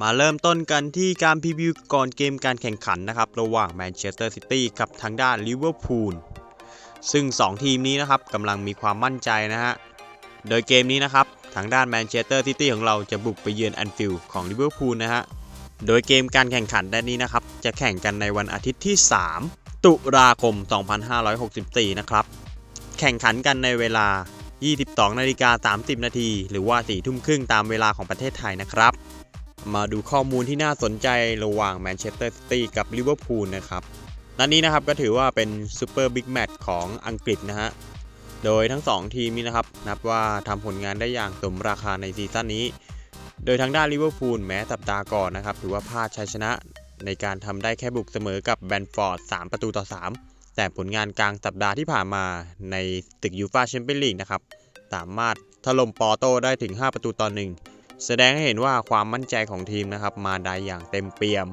มาเริ่มต้นกันที่การพรีวิวก่อนเกมการแข่งขันนะครับ ระหว่างแมนเชสเตอร์ซิตี้กับทางด้านลิเวอร์พูลซึ่ง 2 ทีมนี้นะครับกำลังมีความมั่นใจนะฮะ โดยเกมนี้นะครับ ทางด้านแมนเชสเตอร์ซิตี้ของเราจะบุกไปเยือนแอนฟิลด์ของลิเวอร์พูลนะฮะ โดยเกมการแข่งขันด้านนี้นะครับ จะแข่งกันในวันอาทิตย์ที่ 3 ตุลาคม 2564 นะครับ แข่งขันกันในเวลา 22นาฬิกา30 นาทีหรือว่า4ทุ่มครึ่งตามเวลาของประเทศไทยนะครับ มาดูข้อมูลที่น่าสนใจระหว่างแมนเชสเตอร์ซิตี้กับลิเวอร์พูลนะครับนัดนี้นะครับก็ถือว่าเป็นซูเปอร์บิ๊กแมตช์ของอังกฤษนะฮะโดยทั้ง 2 ทีมนี้นะครับ นับว่าทำผลงานได้อย่างสมราคาในซีซั่นนี้ โดยทางด้านลิเวอร์พูลแม้สัปดาห์ก่อนนะครับ ถือว่าพลาดชัยชนะในการทำได้แค่บุกเสมอกับแบนฟอร์ด 3 ประตูต่อ 3 แต่ผลงานกลางสัปดาห์ที่ผ่านมาในตึกยูฟาแชมเปี้ยนลีกนะครับ สามารถถล่มปอร์โตได้ถึง 5 ประตูต่อหนึ่งแสดงให้เห็นว่าความมั่นใจของทีมนะครับมาได้อย่างเต็มเปี่ยม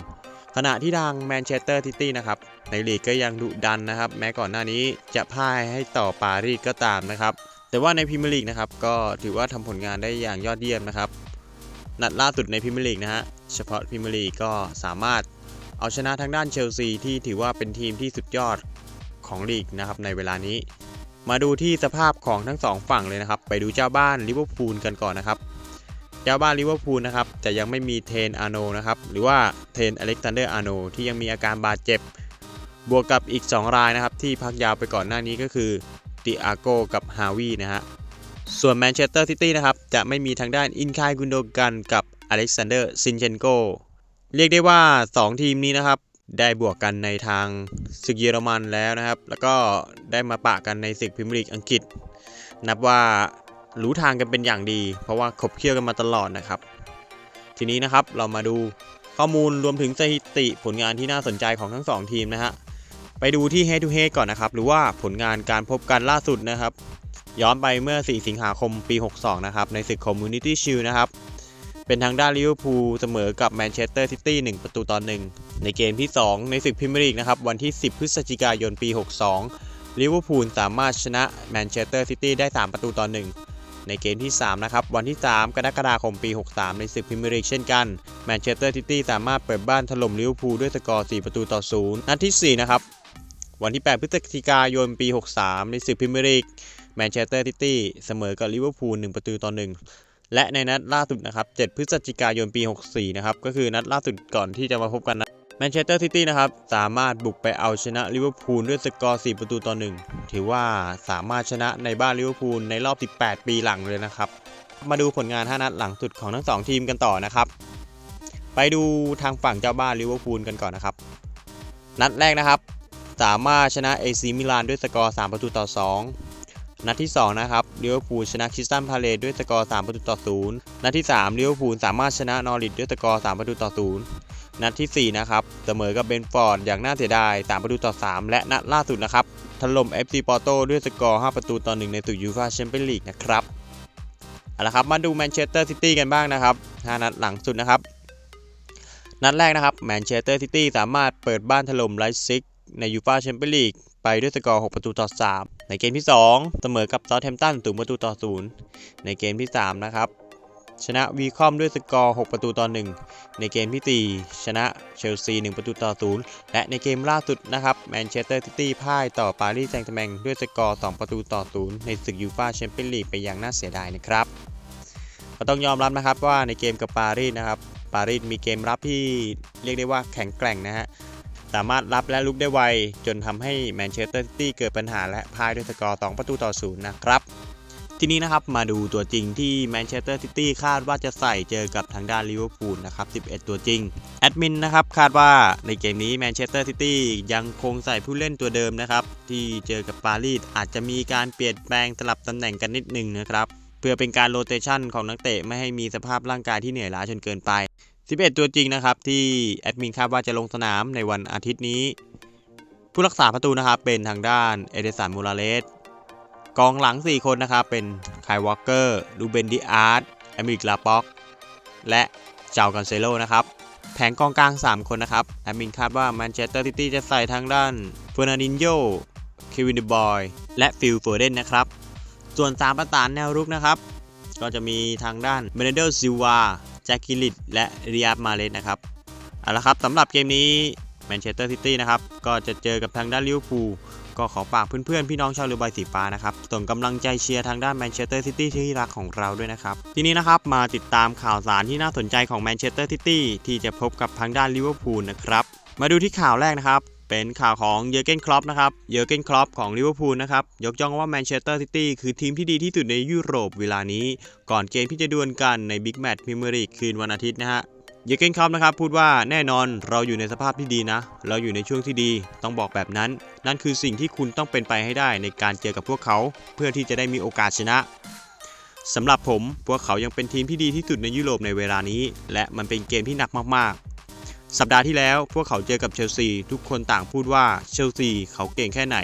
ขณะที่ทางแมนเชสเตอร์ซิตี้นะครับในลีกก็ยังดุดันนะครับ แม้ก่อนหน้านี้จะพ่ายให้ต่อปารีสก็ตามนะครับ แต่ว่าในพรีเมียร์ลีกนะครับก็ถือว่าทำผลงานได้อย่างยอดเยี่ยมนะครับ นัดล่าสุดในพรีเมียร์ลีกนะฮะเฉพาะพรีเมียร์ลีกก็สามารถเอาชนะทางด้านเชลซีที่ถือว่าเป็นทีมที่สุดยอด ของลีกนะครับในเวลานี้ มาดูที่สภาพของทั้งสองฝั่งเลยนะครับ ไปดูเจ้าบ้านลิเวอร์พูลกันก่อนนะครับ เจ้าบ้านลิเวอร์พูลนะครับจะยังไม่มีเทนอาโนนะครับหรือว่าเทนอเล็กซานเดอร์อาโนที่ยังมีอาการบาดเจ็บ บวกกับอีก 2 รายนะครับที่พักยาวไปก่อนหน้านี้ก็คือติอาโกกับฮาวีนะฮะส่วนแมนเชสเตอร์ซิตี้นะครับจะไม่มีทางด้านอินคายกุนโดกันกับอเล็กซานเดอร์ซินเชนโกเรียกได้ว่า 2 ทีมนี้นะครับ ได้บวกกันในทางศึกเยอรมันแล้วนะครับ แล้วก็ได้มาปะกันในศึกพรีเมียร์ลีกอังกฤษ นับว่ารู้ทางกันเป็นอย่างดี เพราะว่าขบเคี่ยวกันมาตลอดนะครับ ทีนี้นะครับเรามาดูข้อมูลรวมถึงสถิติผลงานที่น่าสนใจของทั้ง 2 ทีมนะฮะไปดูที่ head to head ก่อนนะครับ หรือว่าผลงานการพบกันล่าสุดนะครับ ย้อนไปเมื่อ 4 สิงหาคมปี 62 นะครับ ในศึก Community Shield นะครับ เป็นทางด้านลิเวอร์พูลเสมอกับแมนเชสเตอร์ซิตี้1ประตูต่อ1ในเกมที่ 2 ในศึกพรีเมียร์ลีกนะครับวันที่ 10 พฤศจิกายนปี 62ลิเวอร์พูลสามารถชนะแมนเชสเตอร์ซิตี้ได้ 3 ประตูต่อ1ในเกมที่ 3 นะครับ วันที่ 3 กรกฎาคมปี 63 ในศึกพรีเมียร์ลีกเช่นกันแมนเชสเตอร์ซิตี้สามารถเปิดบ้านถล่มลิเวอร์พูลด้วยสกอร์ 4 ประตูต่อ 0 นัดที่ 4 นะครับ วันที่ 8 พฤศจิกายนปี 63 ในศึกพรีเมียร์ลีกแมนเชสเตอร์ซิตี้เสมอกับลิเวอร์พูล 1 ประตูต่อ 1 และในนัดล่าสุดนะครับ7พฤศจิกายนปี 64 นะครับ ก็คือนัดล่าสุดก่อนที่จะมาพบกันนะแมนเชสเตอร์ซิตี้นะครับ สามารถบุกไปเอาชนะลิเวอร์พูลด้วยสกอร์ 4 ประตูต่อ 1 ถือว่าสามารถชนะในบ้านลิเวอร์พูลในรอบ 18 ปีหลังเลยนะครับ มาดูผลงาน 5 นัดหลังสุดของทั้ง 2 ทีมกันต่อนะครับ ไปดูทางฝั่งเจ้าบ้านลิเวอร์พูลกันก่อนนะครับ นัดแรกนะครับ สามารถชนะเอซีมิลานด้วยสกอร์ 3 ประตูต่อ 2 นัดที่ 2 นะครับลิเวอร์พูลชนะคริสตันพาเลตด้วยสกอร์ 3 ประตูต่อ 0 นัดที่ 3ลิเวอร์พูลสามารถชนะนอริทด้วยสกอร์ 3 ประตูต่อ 0 นัดทีสี่4 นะครับ เสมอกับเบนฟอร์ดอย่างน่าเสียดาย 3 ประตูต่อ 3 และนัดล่าสุดนะครับ ถล่ม FC ปอร์โตด้วยสกอร์ 5 ประตูต่อ 1 ในศึกยูฟ่าแชมเปี้ยนลีกนะครับ เอาละครับ มาดูแมนเชสเตอร์ซิตี้กันบ้างนะครับ 5 นัดหลังสุดนะครับ นัดแรกนะครับ แมนเชสเตอร์ซิตี้สามารถเปิดบ้านถล่มไลฟ์ซิกในยูฟ่าแชมเปี้ยนลีก ไปด้วยสกอร์ 6 ประตูต่อ 3 ในเกมที่ 2 เสมอกับซาท์แฮมป์ตัน0ประตูต่อ 0 ในเกมที่ 3 นะครับ ชนะวีคอมด้วยสกอร์ 6 ประตูต่อ 1 ในเกมที่ 4 ชนะเชลซี 1 ประตูต่อ 0 และในเกมล่าสุดนะครับแมนเชสเตอร์ซิตี้พ่ายต่อปารีสแซงต์แร์แมงด้วยสกอร์ 2 ประตูต่อ 0 ในศึกยูฟ่าแชมเปี้ยนลีกไปอย่างน่าเสียดายนะครับก็ต้องยอมรับนะครับว่าในเกมกับปารีสนะครับ ปารีสมีเกมรับที่เรียกได้ว่าแข็งแกร่งนะฮะ สามารถรับและลุกได้ไว จนทำให้แมนเชสเตอร์ซิตี้เกิดปัญหาและพ่ายด้วยสกอร์ 2 ประตูต่อ0นะครับ ทีนี้นะครับมาดูตัวจริงที่แมนเชสเตอร์ซิตี้คาดว่าจะใส่เจอกับทางด้านลิเวอร์พูลนะครับ 11 ตัวจริง แอดมินนะครับคาดว่าในเกมนี้แมนเชสเตอร์ซิตี้ยังคงใส่ผู้เล่นตัวเดิมนะครับ ที่เจอกับปารีสอาจจะมีการเปลี่ยนแปลงสลับตำแหน่งกันนิดนึงนะครับเพื่อเป็นการโรเตชันของนักเตะไม่ให้มีสภาพร่างกายที่เหนื่อยล้าจนเกินไป 11 ตัวจริงนะครับ ที่แอดมินคาดว่าจะลงสนามในวันอาทิตย์นี้ ผู้รักษาประตูนะครับ เป็นทางด้านเอเดสันมูราเลสกองหลัง 4 คนนะครับ เป็นไคลวอลเกอร์ลูเบนดิอาร์ตแอมิกลาป็อก และเจ้ากันเซโลนะครับ แผงกองกลาง 3 คนนะครับ แอดมินคาดว่าแมนเชสเตอร์ซิตี้จะใส่ทางด้านเฟอร์นันดินโยเควินเดบอยและฟิลโฟเดนนะครับ ส่วน3ประสานแนวรุกนะครับ ก็จะมีทางด้านเบเนเดลซิวา แจ็คกิลิตและเริยาดมาเลสนะครับเอาละครับสำหรับเกมนี้แมนเชสเตอร์ซิตี้นะครับก็จะเจอกับทางด้านลิเวอร์พูลก็ขอฝากเพื่อนๆ พี่น้องชาวเรือใบสีฟ้านะครับส่งกำลังใจเชียร์ทางด้านแมนเชสเตอร์ซิตี้ที่รักของเราด้วยนะครับ ทีนี้นะครับมาติดตามข่าวสารที่น่าสนใจของแมนเชสเตอร์ซิตี้ที่จะพบกับทางด้านลิเวอร์พูลนะครับ มาดูที่ข่าวแรกนะครับ เป็นข่าวของเยอร์เกนคลอปนะครับ เยอร์เกนคลอปของลิเวอร์พูลนะครับ ยกย่องว่าแมนเชสเตอร์ซิตี้คือทีมที่ดีที่สุดในยุโรปเวลานี้ ก่อนเกมที่จะดวลกันในบิ๊กแมตช์พรีเมียร์ลีกคืนวันอาทิตย์นะฮะเยอร์เกนคลอปนะครับพูดว่าแน่นอนเราอยู่ในสภาพที่ดีนะ เราอยู่ในช่วงที่ดี ต้องบอกแบบนั้น นั่นคือสิ่งที่คุณต้องเป็นไปให้ได้ในการเจอกับพวกเขา เพื่อที่จะได้มีโอกาสชนะสำหรับผมพวกเขายังเป็นทีมที่ดีที่สุดในยุโรปในเวลานี้ และมันเป็นเกมที่หนักมาก สัปดาห์ที่แล้วพวกเขาเจอกับเชลซี ทุกคนต่างพูดว่าเชลซีเขาเก่งแค่ไหน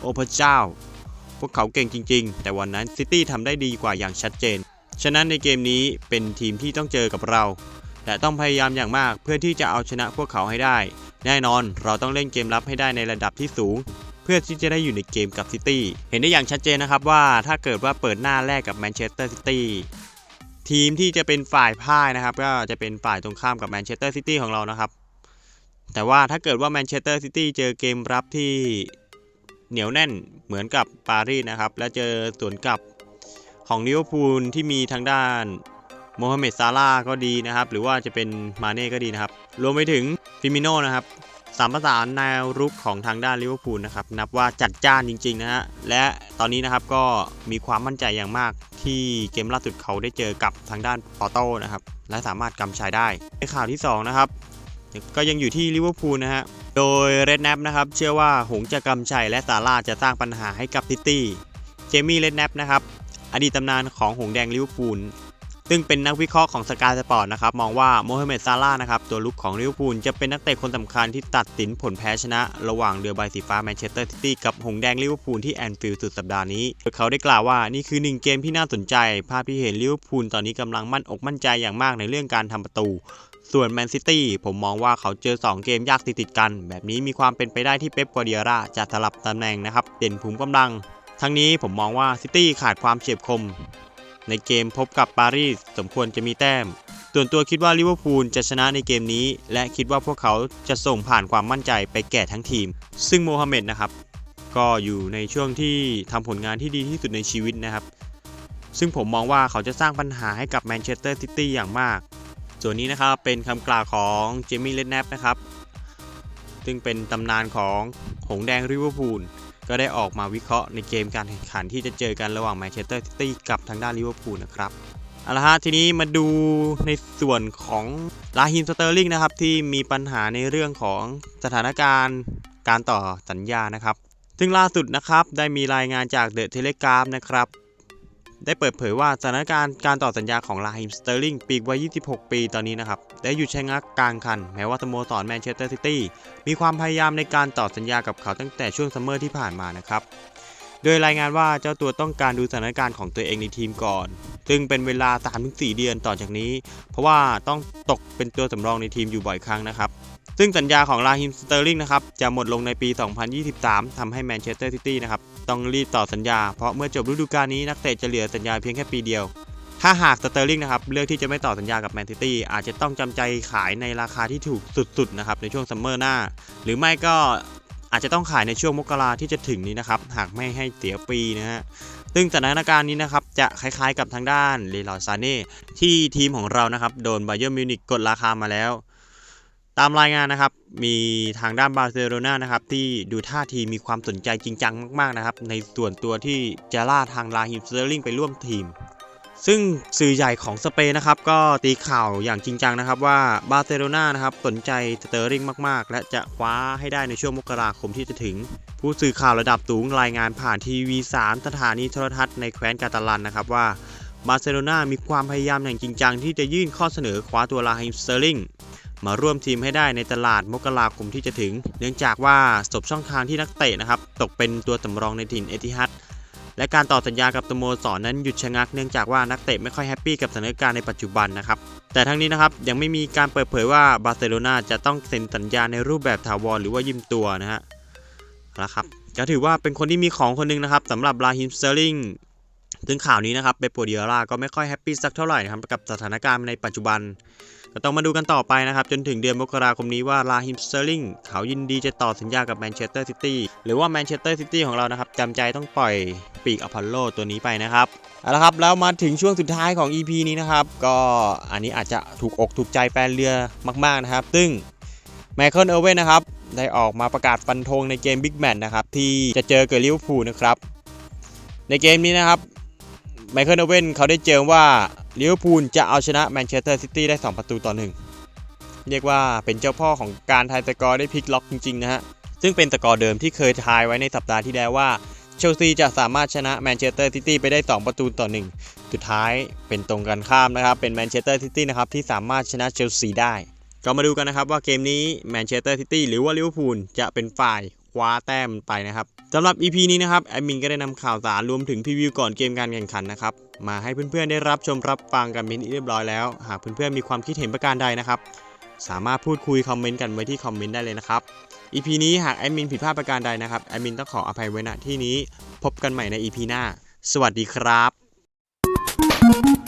โอ้พระเจ้า พวกเขาเก่งจริง ๆ แต่วันนั้นซิตี้ทำได้ดีกว่าอย่างชัดเจน ฉะนั้นในเกมนี้เป็นทีมที่ต้องเจอกับเราและต้องพยายามอย่างมากเพื่อที่จะเอาชนะพวกเขาให้ได้ แน่นอนเราต้องเล่นเกมรับให้ได้ในระดับที่สูง เพื่อที่จะได้อยู่ในเกมกับซิตี้เห็นได้อย่างชัดเจนนะครับว่าถ้าเกิดว่าเปิดหน้าแรกกับแมนเชสเตอร์ซิตี้ ทีมที่จะเป็นฝ่ายพ่ายนะครับ ก็จะเป็นฝ่ายตรงข้ามกับแมนเชสเตอร์ซิตี้ของเรานะครับ แต่ว่าถ้าเกิดว่าแมนเชสเตอร์ซิตี้เจอเกมรับที่เหนียวแน่นเหมือนกับปารีสนะครับ และเจอสวนกลับของลิเวอร์พูลที่มีทางด้านโมฮัมเหม็ดซาร่าก็ดีนะครับ หรือว่าจะเป็นมาเน่ก็ดีนะครับ รวมไปถึงฟิมิโน่นะครับสามประสานแนวรุกของทางด้านลิเวอร์พูลนะครับ นับว่าจัดจ้านจริง ๆ นะฮะ และตอนนี้นะครับก็มีความมั่นใจอย่างมาก ที่เกมล่าสุดเขาได้เจอกับทางด้านปอโตนะครับ และสามารถกำชัยได้ ในข่าวที่ 2 นะครับ ก็ยังอยู่ที่ลิเวอร์พูลนะฮะ โดยเรดแนปนะครับ เชื่อว่าหงจะกำชัยและซาร่าจะสร้างปัญหาให้กับซิตี้ เจมี่เรดแนปนะครับ อดีตตำนานของหงแดงลิเวอร์พูล ซึ่งเป็นนักวิเคราะห์ของสกายสปอร์ตนะครับมองว่าโมฮัมเหม็ดซาร่าห์นะครับตัวลุกของลิเวอร์พูลจะเป็นนักเตะคนสำคัญที่ตัดสินผลแพ้ชนะ ระหว่างเรือใบสีฟ้าแมนเชสเตอร์ซิตี้กับหงแดงลิเวอร์พูลที่แอนฟิลด์สุดสัปดาห์นี้เขาได้กล่าวว่านี่คือหนึ่งเกมที่น่าสนใจ ภาพที่เห็นลิเวอร์พูลตอนนี้กำลังมั่นอกมั่นใจอย่างมากในเรื่องการทำประตูส่วนแมนซิตี้ผมมองว่าเขาเจอ 2 เกมยากติดๆกัน แบบนี้มีความเป็นไปได้ที่เป๊ปกัวเดียร่าจะสลับตำแหน่งนะครับ เด่นภูมิกำลัง ทั้งนี้ผมมองว่าซิตี้ขาดความเฉียบคม ในเกมพบกับปารีสสมควรจะมีแต้ม ส่วนตัวคิดว่าลิเวอร์พูลจะชนะในเกมนี้ และคิดว่าพวกเขาจะส่งผ่านความมั่นใจไปแก่ทั้งทีม ซึ่งโมฮัมเหม็ดนะครับ ก็อยู่ในช่วงที่ทำผลงานที่ดีที่สุดในชีวิตนะครับ ซึ่งผมมองว่าเขาจะสร้างปัญหาให้กับแมนเชสเตอร์ซิตี้อย่างมาก ส่วนนี้นะครับเป็นคำกล่าวของเจมี่เลดแนปนะครับซึ่งเป็นตำนานของหงส์แดงลิเวอร์พูล ก็ได้ออกมาวิเคราะห์ในเกมการแข่งขันที่จะเจอกันระหว่างแมนเชสเตอร์ซิตี้กับทางด้านลิเวอร์พูลนะครับเอาละฮะทีนี้มาดูในส่วนของลาฮิมสเตอร์ลิงนะครับที่มีปัญหาในเรื่องของสถานการณ์การต่อสัญญานะครับ ซึ่งล่าสุดนะครับได้มีรายงานจากเดอะเทเลกราฟนะครับ ได้เปิดเผยว่าสถานการณ์การต่อสัญญาของลาฮิมสเตอร์ลิงปีกวัย 26 ปีตอนนี้นะครับได้หยุดชะงักกลางคัน แม้ว่าสโมสรแมนเชสเตอร์ซิตี้มีความพยายามในการต่อสัญญากับเขาตั้งแต่ช่วงซัมเมอร์ที่ผ่านมานะครับ โดยรายงานว่าเจ้าตัวต้องการดูสถานการณ์ของตัวเองในทีมก่อน ซึ่งเป็นเวลา 3-4 เดือนต่อจากนี้ เพราะว่าต้องตกเป็นตัวสำรองในทีมอยู่บ่อยครั้งนะครับ ซึ่งสัญญาของลาฮิมสเตอร์ลิงนะครับจะหมดลงในปี 2023ทำให้แมนเชสเตอร์ซิตี้นะครับต้องรีบต่อสัญญา เพราะเมื่อจบฤดูกาลนี้นักเตะจะเหลือสัญญาเพียงแค่ปีเดียวถ้าหากสเตอร์ลิงนะครับเลือกที่จะไม่ต่อสัญญากับแมนซิตี้อาจจะต้องจำใจขายในราคาที่ถูกสุดๆนะครับในช่วงซัมเมอร์หน้า หรือไม่ก็อาจจะต้องขายในช่วงมกราที่จะถึงนี้นะครับ หากไม่ให้เสียฟรีนะฮะ ซึ่งสถานการณ์นี้นะครับจะคล้ายๆกับทางด้านเลลอซาเน่ที่ทีมของเรานะครับโดนไบเยอร์มิวนิกกดราคามาแล้ว ตามรายงานนะครับมีทางด้านบาร์เซโลนานะครับที่ดูท่าทีมีความสนใจจริงจังมากๆนะครับในส่วนตัวที่จะล่าทางลาฮิมสเตอร์ลิงไปร่วมทีม ซึ่งสื่อใหญ่ของสเปนนะครับก็ตีข่าวอย่างจริงจังนะครับว่าบาร์เซโลนานะครับสนใจสเตอร์ลิงมาก ๆ และจะคว้าให้ได้ในช่วงมกราคมที่จะถึง ผู้สื่อข่าวระดับสูงรายงานผ่านทีวี3สถานีโทรทัศน์ในแคว้นกาตาลันนะครับว่าบาร์เซโลนามีความพยายามอย่างจริงจังที่จะยื่นข้อเสนอคว้าตัวลาฮิมสเตอร์ลิงมาร่วมทีมให้ได้ในตลาดมกราคมที่จะถึง เนื่องจากว่าสบช่องทางที่นักเตะนะครับตกเป็นตัวสำรองในถิ่นเอติฮัด และการต่อสัญญากับสโมสรนั้นหยุดชะงักเนื่องจากว่านักเตะไม่ค่อยแฮปปี้กับสถานการณ์ในปัจจุบันนะครับ แต่ทั้งนี้นะครับยังไม่มีการเปิดเผยว่าบาร์เซโลนาจะต้องเซ็นสัญญาในรูปแบบถาวรหรือว่ายืมตัวนะฮะนะครับก็ถือว่าเป็นคนที่มีของคนหนึงนะครับสำหรับลาฮิมสเตอร์ลิงซึ่งข่าวนี้นะครับเปปโปเดียร่าก็ไม่ค่อยแฮปปี้สักเท่าไหร่นะครับกับสถานการณ์ในปัจจุบัน ก็ต้องมาดูกันต่อไปนะครับ จนถึงเดือนมกราคมนี้ว่าลาฮิมสเตอร์ลิงเขายินดีจะต่อสัญญากับแมนเชสเตอร์ซิตี้หรือว่าแมนเชสเตอร์ซิตี้ของเรานะครับจำใจต้องปล่อย ปีกอพอลโลตัวนี้ไปนะครับเอาละครับแล้วมาถึงช่วงสุดท้ายของ EP นี้นะครับ ก็อันนี้อาจจะถูกอกถูกใจแฟนเรือมาก ๆนะครับ ซึ่งไมเคิลเอเว่นนะครับ ได้ออกมาประกาศฟันธงในเกมบิ๊กแมตช์นะครับ ที่จะเจอกับลิเวอร์พูลนะครับ ในเกมนี้นะครับไมเคิลเอเว่นเขาได้เจอว่าลิเวอร์พูลจะเอาชนะแมนเชสเตอร์ซิตี้ได้ 2 ประตูต่อ1เรียกว่าเป็นเจ้าพ่อของการทายสกอร์ได้พลิกล็อกจริงๆนะฮะซึ่งเป็นสกอร์เดิมที่เคยทายไว้ในสัปดาห์ที่แล้วว่า เชลซีจะสามารถชนะแมนเชสเตอร์ซิตี้ไปได้ 2 ประตูต่อ 1 สุดท้ายเป็นตรงกันข้ามนะครับ เป็นแมนเชสเตอร์ซิตี้นะครับที่สามารถชนะเชลซีได้ ก็มาดูกันนะครับว่าเกมนี้แมนเชสเตอร์ซิตี้หรือว่าลิเวอร์พูลจะเป็นฝ่ายคว้าแต้มไปนะครับสำหรับ EP นี้นะครับแอดมินก็ได้นำข่าวสารรวมถึงพรีวิวก่อนเกมการแข่งขันนะครับมาให้เพื่อนๆได้รับชมรับฟังกันเป็นที่เรียบร้อยแล้ว หากเพื่อนๆมีความคิดเห็นประการใดนะครับ สามารถพูดคุยคอมเมนต์กันไว้ที่คอมเมนต์ได้เลยนะครับ EP นี้หากแอดมินผิดพลาดประการใดนะครับแอดมินต้องขออภัยไว้ณที่นี้พบกันใหม่ใน EP หน้า สวัสดีครับ